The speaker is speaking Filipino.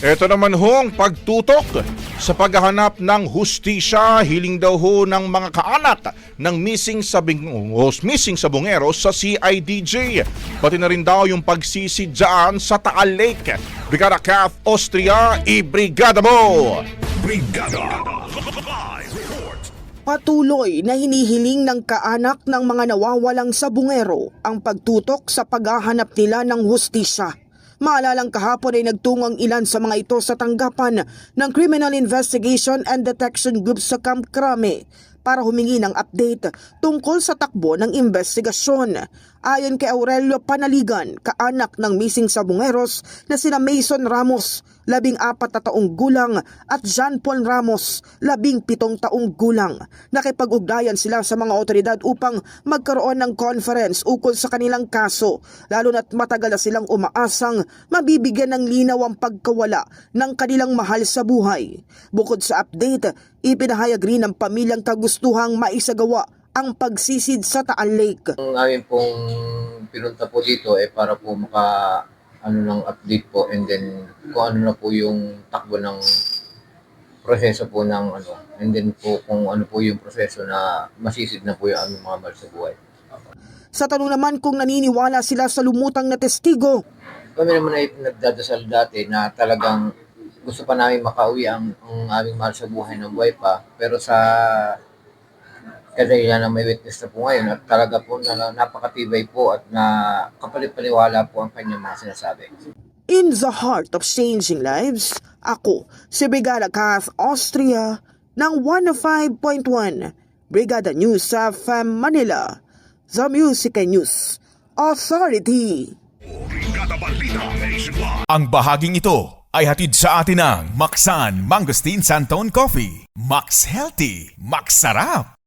Ito naman hong pagtutok sa paghahanap ng hustisya, hiling daw ho ng mga kaanak ng missing sa, bing, o missing sa Bungero sa CIDJ. Pati na rin daw yung pagsisid dyan sa Taal Lake. Brigada Cath Austria, ibrigada mo! Brigada. Patuloy na hinihiling ng kaanak ng mga nawawalang sa bungero ang pagtutok sa paghahanap nila ng hustisya. Maalalang kahapon ay nagtungo ang ilan sa mga ito sa tanggapan ng Criminal Investigation and Detection Group sa Camp Crame para humingi ng update tungkol sa takbo ng investigasyon. Ayon kay Aurelio Panaligan, kaanak ng missing sa Bungeros na sina Mason Ramos, labing apat na taong gulang at John Paul Ramos, labing pitong taong gulang. Nakipag-ugnayan sila sa mga otoridad upang magkaroon ng conference ukol sa kanilang kaso, lalo na't matagal na silang umaasang mabibigyan ng linaw ang pagkawala ng kanilang mahal sa buhay. Bukod sa update, ipinahayag rin ng pamilyang kagustuhang maisagawa ang pagsisid sa Taal Lake. Ang amin pong pinunta po dito eh para po maka ano ng update po and then kung ano na po yung takbo ng proseso po ng ano and then po kung ano po yung proseso na masisid na po yung aming mga mahal sa buhay. Sa tanong naman kung naniniwala sila sa lumutang na testigo, Kami naman ay nagdadasal dati na talagang gusto pa namin makauwi ang, ang aming mahal sa buhay ng buhay pa pero sa kadahilan na may witness na po ngayon at talaga po na napakatibay po at na kapalipaliwala po ang kanyang mga sinasabi. In the heart of changing lives, ako si Brigada Kath Austria ng 105.1 Brigada News sa FM Manila, The Music and News Authority. Ang bahaging ito ay hatid sa atin ng Maxan Mangosteen Santon Coffee. Max Healthy, Max Sarap.